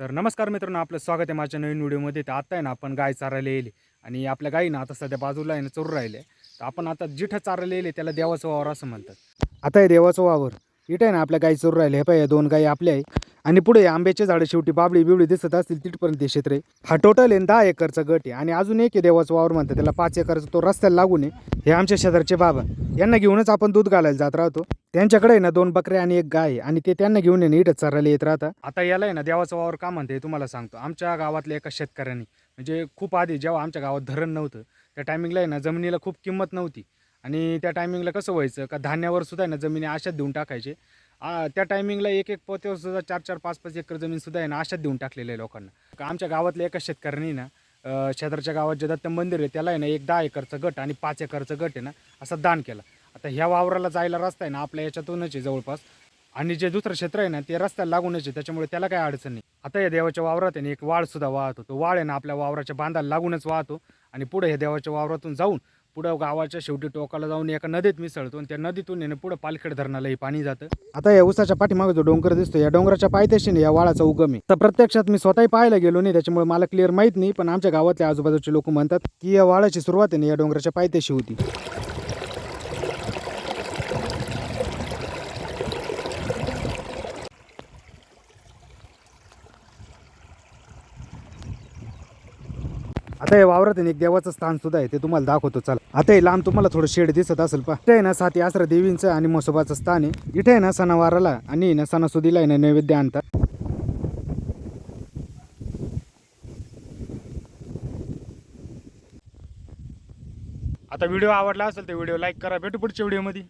तर नमस्कार मित्रांनो आपलं स्वागत आहे माझ्या नवीन व्हिडिओमध्ये. तर आता आहे ना आपण गाय चारायला येईल. आणि आपल्या गाई ना आता सध्या बाजूला आहे ना चोरू राहिले. तर आपण आता जिथं चारायला येईल त्याला देवाचं वावर असं म्हणतात. आता हे देवाचं वावर. इथं आहे ना आपल्या गाई चोरू राहिले. हे पाहिजे दोन गाई आपल्या आहे. आणि पुढे आंब्याचे झाडं शेवटी बाबळी बिबळी दिसत असतील तिथपर्यंत क्षेत्र आहे. हा टोटल आहे दहा एकरचा गट आहे. आणि अजून एक आहे देवाचं वावर म्हणतात त्याला पाच एकरचा तो रस्त्याला लागून आहे. हे आमच्या शेजारचे बाबा. यांना घेऊनच आपण दूध घालायला जात राहतो. त्यांच्याकडे आहे ना दोन बकऱ्या आणि एक गाय आहे आणि ते त्यांना घेऊन आहे ना इथं चरायला येत राहतात आता याला आहे ना देवाचा वावर का म्हणते तुम्हाला सांगतो. आमच्या गावातल्या एका शेतकऱ्यांनी म्हणजे खूप आधी जेव्हा आमच्या गावात धरण नव्हतं त्या टायमिंगला आहे ना जमिनीला खूप किंमत नव्हती. आणि त्या टायमिंगला कसं व्हायचं का धान्यावर सुद्धा आहे ना जमिनी आशात देऊन टाकायचे. त्या टायमिंगला एक एक पोत्यावर सुद्धा चार चार पाच पाच एकर जमीन सुद्धा आहे ना आशात देऊन टाकलेलं आहे लोकांना. का आमच्या गावातल्या एका शेतकऱ्यांनी ना शेजारच्या गावात जे दत्त मंदिर आहे त्याला आहे ना एक दहा एकरचा गट आणि पाच एकरचा गट आहे ना असं दान केलं. आता ह्या वावराला जायला रस्ता आहे ना आपल्या याच्यातूनच आहे जवळपास. आणि जे दुसरं क्षेत्र आहे ना ते रस्त्याला लागूनच आहे त्याच्यामुळे त्याला काही अडचण नाही. आता या देवाच्या वावरात आहे ना एक वाळ सुद्धा वाहतो तो वाळ आहे ना आपल्या वावराच्या बांधाला लागूनच वाहतो. आणि पुढे ह्या देवाच्या वावरातून जाऊन पुढं गावाच्या शेवटी टोकाला जाऊन एका नदीत मिसळतो. आणि त्या नदीतून आहे पुढं पालखेड धरणालाही पाणी जातं. आता या उसाच्या पाठीमागे जो डोंगर दिसतो या डोंगराच्या पायथ्याशी या वाळाचा उगम आहे. तर प्रत्यक्षात मी स्वतःही पाहायला गेलो नाही त्याच्यामुळे मला क्लिअर माहीत नाही पण आमच्या गावातल्या आजूबाजूचे लोक म्हणतात की या वाळाची सुरुवात आहे ना या डोंगराच्या पायथ्याशी होती. आता हे वावरात आहे एक देवाचं स्थान सुद्धा आहे ते तुम्हाला दाखवतो चला. आता हे लांब तुम्हाला थोडं शेड दिसत असेल पा इथे आहे ना साती आसरा देवींचं आणि म्हसोबाचं स्थान आहे. इथे आहे ना सणावाराला आणि ना सणासुदीला आहे ना नैवेद्य आणतात. आता व्हिडिओ आवडला असेल तर व्हिडिओ लाईक करा. भेटू पुढच्या व्हिडिओमध्ये.